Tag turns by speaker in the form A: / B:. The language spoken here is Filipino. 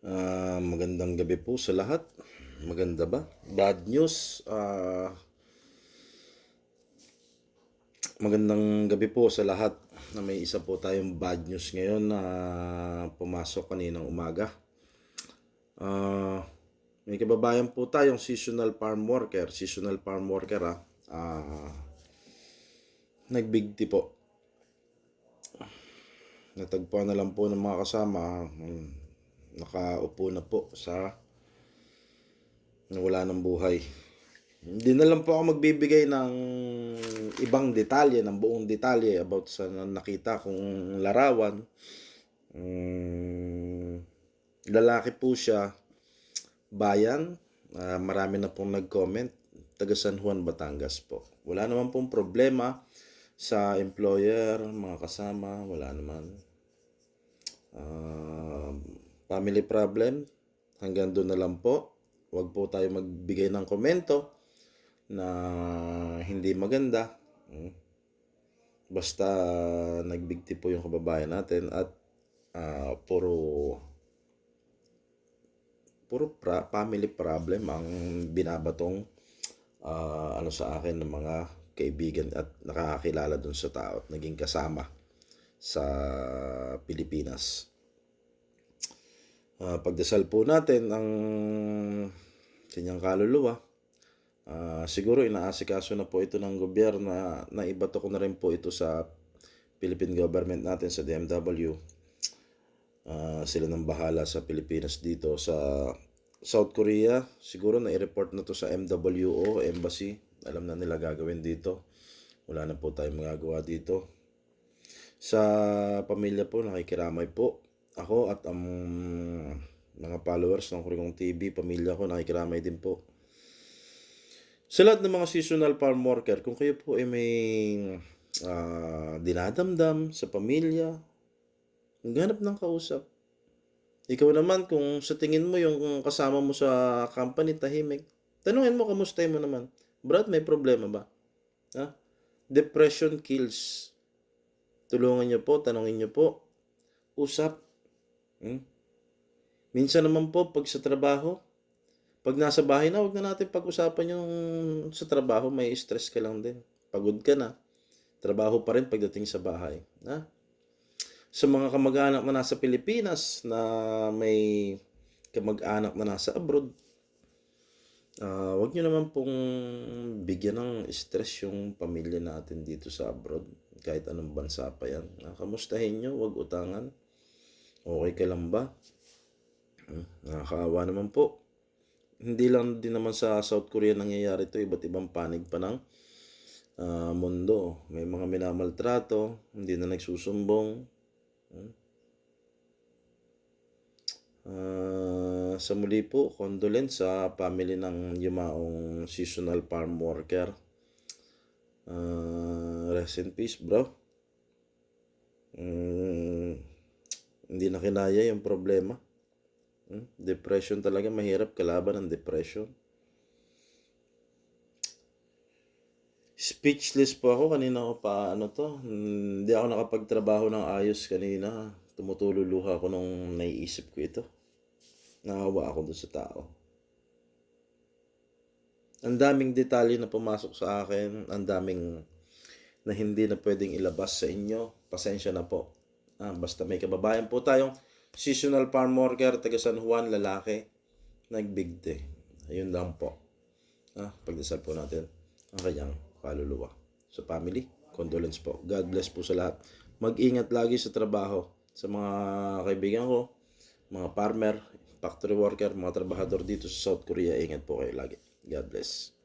A: Ah, magandang gabi po sa lahat. Maganda ba? Bad news. Ah, magandang gabi po sa lahat. Na may isa po tayong bad news ngayon na pumasok kaninang umaga. Ah, may kababayan po tayong seasonal farm worker. Seasonal farm worker ah. Ah, nagbigti po. Natagpuan na lang po ng mga kasama. Nakaupo na po sa nawala ng buhay. Hindi na lang po ako magbibigay ng ibang detalye, ng buong detalye about sa nakita kong larawan. Mm, lalaki po siya, bayan. Ah, marami na pong nag-comment. Taga San Juan, Batangas po. Wala naman pong problema sa employer, mga kasama. Wala naman. Ah, family problem, hanggang doon na lang po. Huwag po tayo magbigay ng komento na hindi maganda. Mm. Basta nagbigti po yung kababayan natin at ah, puro puro pra- family problem ang binabatong ah, ano sa akin ng mga kaibigan at nakakakilala dun sa tao at naging kasama sa Pilipinas. Ah, pagdasal po natin ang kanyang kaluluwa. Ah, siguro inaasikaso na po ito ng gobyerno na naibato ko na rin po ito sa Philippine government natin sa DMW. Ah, sila nang bahala sa Pilipinas dito sa South Korea. Siguro na i-report na to sa MWO, embassy. Alam na nila gagawin dito. Wala na po tayong magagawa dito. Sa pamilya po, nakikiramay po. Ako at ang mga followers ng Kurikong TV, pamilya ko, nakikiramay din po. Sa lahat ng mga seasonal farm worker, kung kayo po ay may ah, dinadamdam sa pamilya, maghanap ng kausap. Ikaw naman, kung sa tingin mo yung kasama mo sa company, tahimik, tanungin mo, kamusta mo naman? Brad, may problema ba? Ha? Depression kills. Tulungan niyo po, tanungin niyo po. Usap. Hmm? Minsan naman po, pag sa trabaho, pag nasa bahay na, huwag na natin pag-usapan yung sa trabaho, may stress ka lang din. Pagod ka na. Trabaho pa rin pagdating sa bahay. Ha? Sa mga kamag-anak na nasa Pilipinas, na may kamag-anak na nasa abroad, ah wag nyo naman pong bigyan ng stress yung pamilya natin dito sa abroad. Kahit anong bansa pa yan. Ah, kamustahin nyo, wag utangan. Okay ka lang ba? Hmm, Nakakaawa naman po. Hindi lang din naman sa South Korea nangyayari to iba't ibang panig pa ng ah, mundo. May mga minamaltrato, hindi na nagsusumbong. Ah, sa muli po, condolence sa family ng yumaong seasonal farm worker. Ah, rest in peace, bro. Mm, hindi na kinaya yung problema. Hmm? Depression talaga, mahirap kalaban ng depression. Speechless po ako kanina ko pa ano to. Hindi ako nakapagtrabaho ng ayos kanina. Tumutululuha ako nung naiisip ko ito. Naawa ako doon sa tao. Ang daming detalye na pumasok sa akin. Ang daming na hindi na pwedeng ilabas sa inyo. Pasensya na po. Ah, basta may kababayan po tayong seasonal farm worker, taga San Juan, lalaki, nagbigti. Ayun lang po. Ah, pagdasal po natin ang kanyang kaluluwa. Sa family, condolence po. God bless po sa lahat. Mag-ingat lagi sa trabaho. Sa mga kaibigan ko, mga farmer, factory worker, mga trabahador dito sa South Korea, ingat po kayo lagi. God bless.